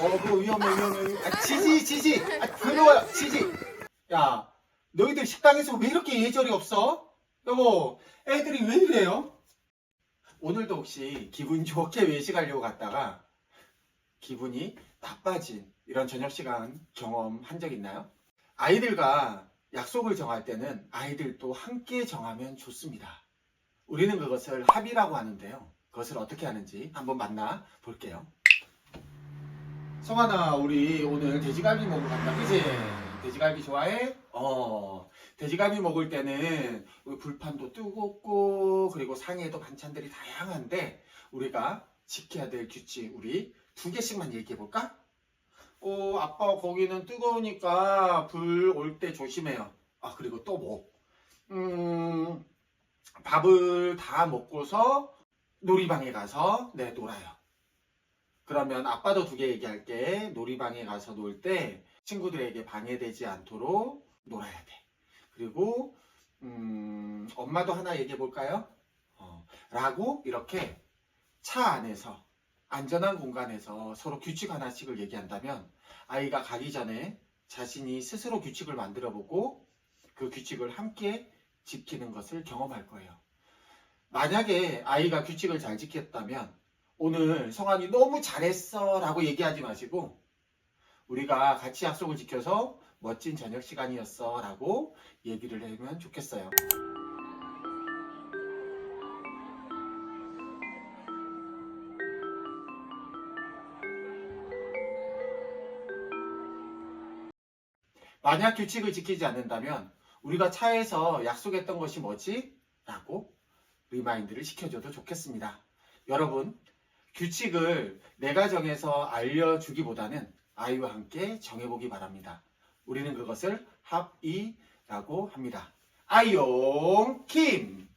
어, 그거 위험해, 위험해. 아, 지지, 지지. 아, 들어와, 지지. 야, 너희들 식당에서 왜 이렇게 예절이 없어? 여보, 애들이 왜 이래요? 오늘도 혹시 기분 좋게 외식하려고 갔다가 기분이 나빠진 이런 저녁 시간 경험한 적 있나요? 아이들과 약속을 정할 때는 아이들도 함께 정하면 좋습니다. 우리는 그것을 합의라고 하는데요. 그것을 어떻게 하는지 한번 만나 볼게요. 성환아, 우리 오늘 돼지갈비 먹으러 간다, 그지? 돼지갈비 좋아해? 어, 돼지갈비 먹을 때는 불판도 뜨겁고, 그리고 상에도 반찬들이 다양한데, 우리가 지켜야 될 규칙, 우리 두 개씩만 얘기해 볼까? 어, 아빠 거기는 뜨거우니까 불 올 때 조심해요. 아, 그리고 또 뭐? 음, 밥을 다 먹고서 놀이방에 가서, 네, 놀아요. 그러면 아빠도 두 개 얘기할게. 놀이방에 가서 놀 때 친구들에게 방해되지 않도록 놀아야 돼. 그리고 음, 엄마도 하나 얘기해 볼까요? 어, 라고 이렇게 차 안에서 안전한 공간에서 서로 규칙 하나씩을 얘기한다면 아이가 가기 전에 자신이 스스로 규칙을 만들어 보고 그 규칙을 함께 지키는 것을 경험할 거예요. 만약에 아이가 규칙을 잘 지켰다면 오늘 성환이 너무 잘했어 라고 얘기하지 마시고 우리가 같이 약속을 지켜서 멋진 저녁 시간이었어 라고 얘기를 하면 좋겠어요. 만약 규칙을 지키지 않는다면 우리가 차에서 약속했던 것이 뭐지? 라고 리마인드를 시켜줘도 좋겠습니다. 여러분, 규칙을 내가 정해서 알려주기보다는 아이와 함께 정해보기 바랍니다. 우리는 그것을 합의라고 합니다. 아이용 킴!